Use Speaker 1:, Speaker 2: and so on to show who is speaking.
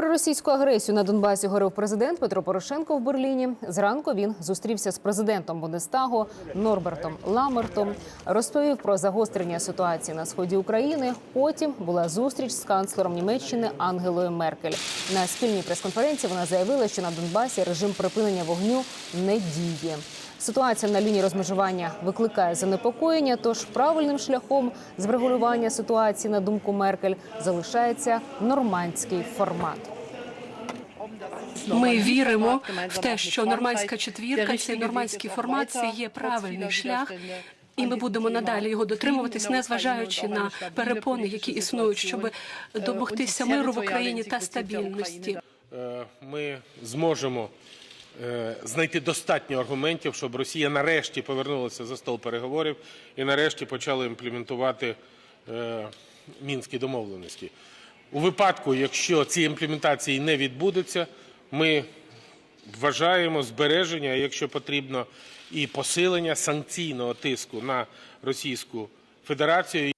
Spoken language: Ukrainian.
Speaker 1: Про російську агресію на Донбасі говорив президент Петро Порошенко в Берліні. Зранку він зустрівся з президентом Бундестагу Норбертом Ламертом, розповів про загострення ситуації на сході України. Потім була зустріч з канцлером Німеччини Ангелою Меркель. На спільній прес-конференції вона заявила, що на Донбасі режим припинення вогню не діє. Ситуація на лінії розмежування викликає занепокоєння. Тож правильним шляхом з врегулювання ситуації, на думку Меркель, залишається нормандський формат.
Speaker 2: Ми віримо в те, що нормандська четвірка, цей нормандський формат це є правильний шлях. І ми будемо надалі його дотримуватись, незважаючи на перепони, які існують, щоб домогтися миру в Україні та стабільності.
Speaker 3: Е, ми зможемо е, знайти достатньо аргументів, щоб Росія нарешті повернулася за стол переговорів і нарешті почала імплементувати е, мінські домовленості. У випадку, якщо ці імплементації не відбудуться, ми вважаємо збереження, якщо потрібно, і посилення санкційного тиску на Російську Федерацію.